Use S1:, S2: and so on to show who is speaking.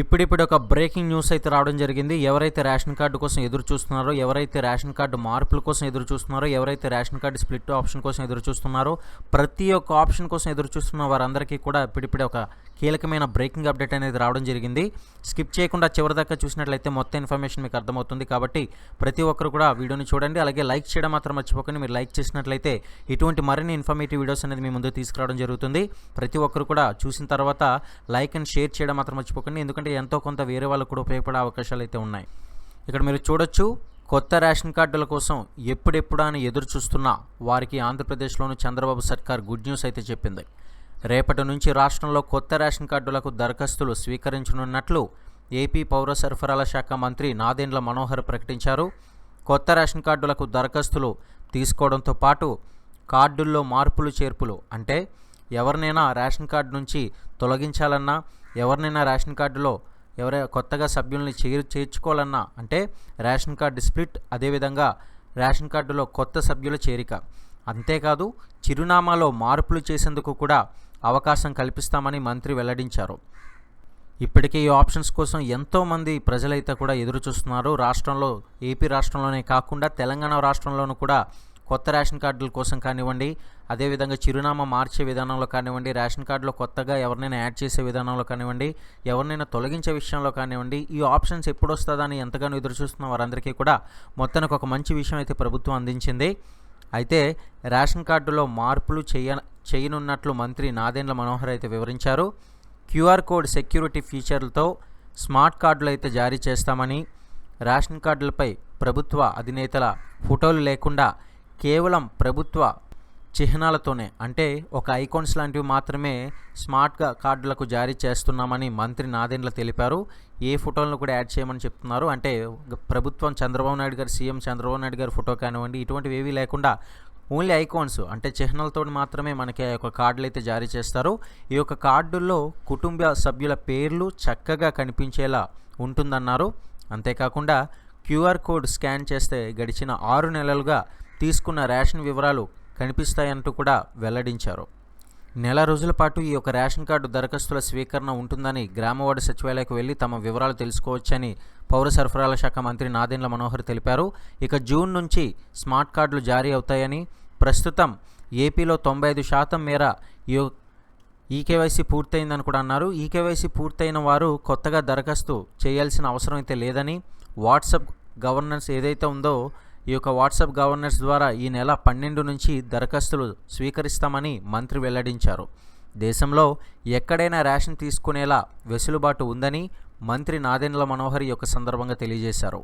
S1: ఇప్పుడిప్పుడు ఒక breaking news అయితే రావడం జరిగింది. ఎవరైతే రేషన్ కార్డు కోసం ఎదురు చూస్తున్నారో ఎవరైతే రేషన్ కార్డు మార్పుల కోసం ఎదురు చూస్తున్నారో ఎవరైతే రేషన్ కార్డు స్ప్లిట్ ఆప్షన్ కోసం ఎదురు చూస్తున్నారో ప్రతి ఒక్క ఆప్షన్ కోసం ఎదురు చూస్తున్న వారందరికీ కూడా ఇప్పుడిప్పుడే ఒక కీలకమైన బ్రేకింగ్ అప్డేట్ అనేది రావడం జరిగింది. స్కిప్ చేయకుండా చివరిదాకా చూసినట్లయితే మొత్తం ఇన్ఫర్మేషన్ మీకు అర్థమవుతుంది కాబట్టి ప్రతి ఒక్కరు కూడా వీడియోని చూడండి. అలాగే లైక్ చేయడం మాత్రం మర్చిపోకండి. మీరు లైక్ చేసినట్లయితే ఇటువంటి మరిన్ని ఇన్ఫర్మేటివ్ వీడియోస్ అనేది మీ ముందు తీసుకురావడం జరుగుతుంది. ప్రతి ఒక్కరు కూడా చూసిన తర్వాత లైక్ అండ్ షేర్ చేయడం మాత్రం మర్చిపోకండి. ఎందుకంటే ఎంతో కొంత వేరే వాళ్ళకు కూడా ఉపయోగపడే అవకాశాలు అయితే ఉన్నాయి. ఇక్కడ మీరు చూడొచ్చు కొత్త రేషన్ కార్డుల కోసం ఎప్పుడెప్పుడు అని ఎదురు చూస్తున్న వారికి ఆంధ్రప్రదేశ్లోని చంద్రబాబు సర్కార్ గుడ్ న్యూస్ అయితే చెప్పింది. రేపటి నుంచి రాష్ట్రంలో కొత్త రేషన్ కార్డులకు దరఖాస్తులు స్వీకరించనున్నట్లు ఏపీ పౌర సరఫరాల శాఖ మంత్రి నాదెండ్ల మనోహర్ ప్రకటించారు. కొత్త రేషన్ కార్డులకు దరఖాస్తులు తీసుకోవడంతో పాటు కార్డుల్లో మార్పులు చేర్పులు అంటే ఎవరినైనా రేషన్ కార్డు నుంచి తొలగించాలన్నా ఎవరినైనా రేషన్ కార్డులో ఎవరై కొత్తగా సభ్యుల్ని చేరు చేర్చుకోవాలన్నా అంటే రేషన్ కార్డు స్ప్లిట్ అదేవిధంగా రేషన్ కార్డులో కొత్త సభ్యుల చేరిక. అంతేకాదు చిరునామాలో మార్పులు చేసేందుకు కూడా అవకాశం కల్పిస్తామని మంత్రి వెల్లడించారు. ఇప్పటికే ఈ ఆప్షన్స్ కోసం ఎంతోమంది ప్రజలైతే కూడా ఎదురు చూస్తున్నారు రాష్ట్రంలో ఏపీ రాష్ట్రంలోనే కాకుండా తెలంగాణ రాష్ట్రంలోనూ కూడా కొత్త రేషన్ కార్డుల కోసం కానివ్వండి అదేవిధంగా చిరునామా మార్చే విధానంలో కానివ్వండి రేషన్ కార్డులో కొత్తగా ఎవరినైనా యాడ్ చేసే విధానంలో కానివ్వండి ఎవరినైనా తొలగించే విషయంలో కానివ్వండి ఈ ఆప్షన్స్ ఎప్పుడు వస్తుందని ఎంతగానో ఎదురు చూస్తున్న వారందరికీ కూడా మొత్తానికి ఒక మంచి విషయం అయితే ప్రభుత్వం అందించింది. అయితే రేషన్ కార్డులో మార్పులు చేయ చేయనున్నట్లు మంత్రి నాదెండ్ల మనోహర్ అయితే వివరించారు. క్యూఆర్ కోడ్ సెక్యూరిటీ ఫీచర్లతో స్మార్ట్ కార్డులు అయితే జారీ చేస్తామని రేషన్ కార్డులపై ప్రభుత్వ అధినేతల ఫోటోలు లేకుండా కేవలం ప్రభుత్వ చిహ్నాలతోనే అంటే ఒక ఐకాన్స్ లాంటివి మాత్రమే స్మార్ట్గా కార్డులకు జారీ చేస్తున్నామని మంత్రి నాదెండ్ల తెలిపారు. ఏ ఫోటోలను కూడా యాడ్ చేయమని చెప్తున్నారు. అంటే ప్రభుత్వం చంద్రబాబు నాయుడు గారు సీఎం చంద్రబాబు నాయుడు గారి ఫోటో కానివ్వండి ఇటువంటివి ఏవీ లేకుండా ఓన్లీ ఐకాన్స్ అంటే చిహ్నాలతో మాత్రమే మనకి ఆ యొక్క కార్డులు అయితే జారీ చేస్తారు. ఈ యొక్క కార్డుల్లో కుటుంబ సభ్యుల పేర్లు చక్కగా కనిపించేలా ఉంటుందన్నారు. అంతేకాకుండా క్యూఆర్ కోడ్ స్కాన్ చేస్తే గడిచిన ఆరు నెలలుగా తీసుకున్న రేషన్ వివరాలు కనిపిస్తాయంటూ కూడా వెల్లడించారు. నెల రోజుల పాటు ఈ యొక్క రేషన్ కార్డు దరఖాస్తుల స్వీకరణ ఉంటుందని గ్రామవార్డు సచివాలయకు వెళ్ళి తమ వివరాలు తెలుసుకోవచ్చని పౌర సరఫరాల శాఖ మంత్రి నాదెండ్ల మనోహర్ తెలిపారు. ఇక జూన్ నుంచి స్మార్ట్ కార్డులు జారీ అవుతాయని ప్రస్తుతం ఏపీలో తొంభై ఐదు శాతం మేర ఈకేవైసీ పూర్తయిందని కూడా అన్నారు. ఈకేవైసీ పూర్తయిన వారు కొత్తగా దరఖాస్తు చేయాల్సిన అవసరం అయితే లేదని వాట్సప్ గవర్నెన్స్ ఏదైతే ఉందో ఈ యొక్క వాట్సాప్ గవర్నెన్స్ ద్వారా ఈ నెల పన్నెండు నుంచి దరఖాస్తులు స్వీకరిస్తామని మంత్రి వెల్లడించారు. దేశంలో ఎక్కడైనా రేషన్ తీసుకునేలా వెసులుబాటు ఉందని మంత్రి నాదెండ్ల మనోహర్ యొక్క సందర్భంగా తెలియజేశారు.